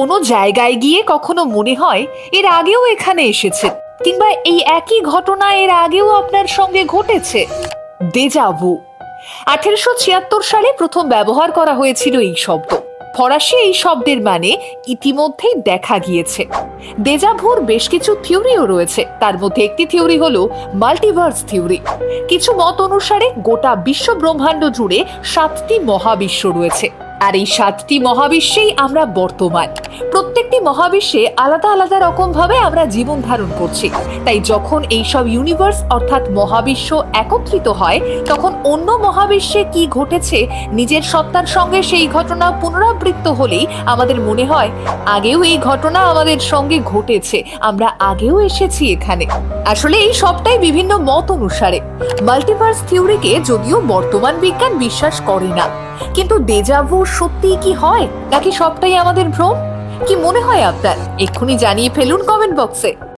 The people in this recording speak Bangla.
কোনো জায়গায় গিয়ে কখনো মনে হয় এর আগেও এখানে এসেছে, কিংবা এই একই ঘটনা এর আগেও আপনার সঙ্গে ঘটেছে। দেজাভু আঠেরোশো ছিয়াত্তর সালে প্রথম ব্যবহার করা হয়েছিল এই শব্দ। ফরাসি এই শব্দের মানে ইতিমধ্যেই দেখা গিয়েছে। দেজাভুর বেশ কিছু থিওরিও রয়েছে, তার মধ্যে একটি থিওরি হলো মাল্টিভার্স থিওরি। কিছু মত অনুসারে গোটা বিশ্ব ব্রহ্মাণ্ড জুড়ে সাতটি মহাবিশ্ব রয়েছে, আর এই সাতটি মহাবিশ্বেই আমরা বর্তমান। প্রত্যেকটি মহাবিশ্বে আলাদা আলাদা রকম ভাবে আমরা জীবন ধারণ করছি। তাই যখন এই সব ইউনিভার্স অর্থাৎ মহাবিশ্ব একত্রিত হয়, তখন অন্য মহাবিশ্বে কি ঘটেছে, নিজের সত্তার সঙ্গে সেই ঘটনা পুনরাবৃত্ত হলেই আমাদের মনে হয়, আগেও এই ঘটনা আমাদের সঙ্গে ঘটেছে, আমরা আগেও এসেছি এখানে। আসলে এই সবটাই বিভিন্ন মত অনুসারে। মাল্টিভার্স থিওরিকে যদিও বর্তমান বিজ্ঞান বিশ্বাস করে না, কিন্তু দেজাভু সত্যিই কি হয়, নাকি সবটাই আমাদের ভ্রম? কি মনে হয় আপনার? এক্ষুনি জানিয়ে ফেলুন কমেন্ট বক্সে